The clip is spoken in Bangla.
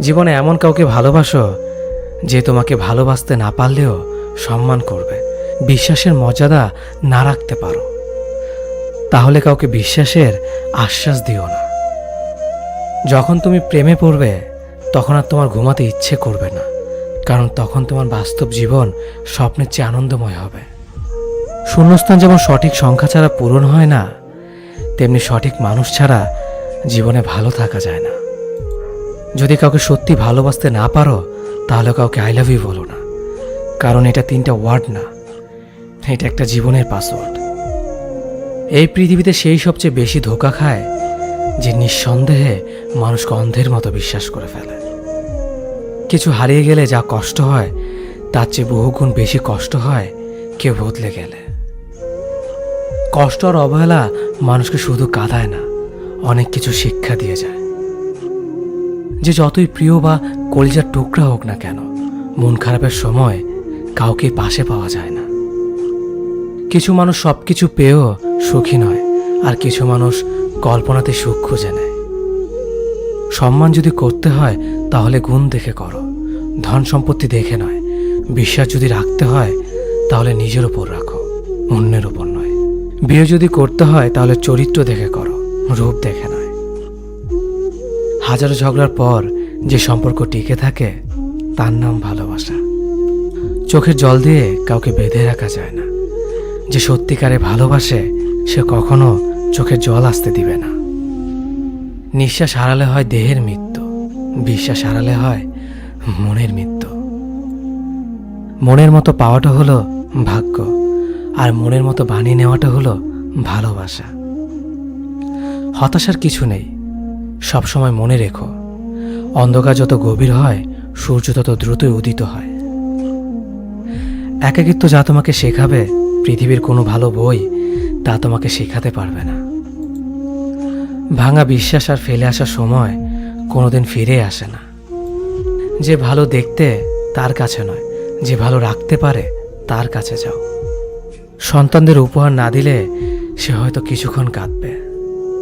জীবনে এমন কাউকে ভালোবাসো যে তোমাকে ভালোবাসতে না পারলেও সম্মান করবে। বিশ্বাসের মর্যাদা না রাখতে পারো। তাহলে কাউকে বিশ্বাসের আশ্বাস দিও না। যখন তুমি প্রেমে পড়বে, তখন আর তোমার ঘুমাতে ইচ্ছে করবে না, কারণ তখন তোমার বাস্তব জীবন স্বপ্নের চেয়ে আনন্দময় হবে। শূন্যস্থান যেমন সঠিক সংখ্যা ছাড়া পূরণ হয় না, তেমনি সঠিক মানুষ ছাড়া জীবনে ভালো থাকা যায় না। যদি কাউকে সত্যি ভালোবাসতে না পারো, তাহলে কাউকে আই লাভ ইউ বলো না। কারণ এটা তিনটা ওয়ার্ড না। এটা একটা জীবনের পাসওয়ার্ড এই পৃথিবীতে সেই সবচেয়ে বেশি ধোকা খায় যে নিঃসন্দেহে মানুষকে অন্ধের মতো বিশ্বাস করে ফেলে। কিছু হারিয়ে গেলে যা কষ্ট হয়, তার চেয়ে বহুগুণ বেশি কষ্ট হয় কেউ বদলে গেলে। কষ্ট আর অবহেলা মানুষকে শুধু কাঁদায় না, অনেক কিছু শিক্ষা দিয়ে যায়। যে যতই প্রিয় বা কলিজার টুকরা হোক না কেন, মন খারাপের সময় কাউকে পাশে পাওয়া যায় না। কিছু মানুষ সব কিছু পেয়েও সুখী নয়, আর কিছু মানুষ কল্পনাতে সুখ খুঁজে নেয়। সম্মান যদি করতে হয়, তাহলে গুণ দেখে করো। ধন সম্পত্তি দেখে নয়, বিশ্বাস যদি রাখতে হয়, তাহলে নিজের ওপর রাখো, অন্যের ওপর নয়। বিয়ে যদি করতে হয়, তাহলে চরিত্র দেখে করো, রূপ দেখে নয় হাজারো ঝগড়ার পর যে সম্পর্ক টিকে থাকে, তার নাম ভালোবাসা। চোখের জল দিয়ে কাউকে বেঁধে রাখা যায় না। যে সত্যিকারে ভালোবাসে, সে কখনো চোখের জল আসতে দিবে না। নিঃশ্বাস হারালে হয় দেহের মৃত্যু, বিশ্বাস হারালে হয় মনের মৃত্যু। মনের মতো পাওয়াটা হলো ভাগ্য, আর মনের মতো বানিয়ে নেওয়াটা হলো ভালোবাসা। হতাশার কিছু নেই। সবসময় মনে রেখো, অন্ধকার যত গভীর হয়, সূর্য তত দ্রুতই উদিত হয়। একাকিত্ব যা তোমাকে শেখাবে, পৃথিবীর কোনো ভালো বই তা তোমাকে শেখাতে পারবে না। ভাঙা বিশ্বাস আর ফেলে আসার সময় কোনোদিন ফিরে আসে না। যে ভালো দেখতে, তার কাছে নয়, যে ভালো রাখতে পারে, তার কাছে যাও। সন্তানদের উপহার না দিলে সে হয়তো কিছুক্ষণ কাঁদবে।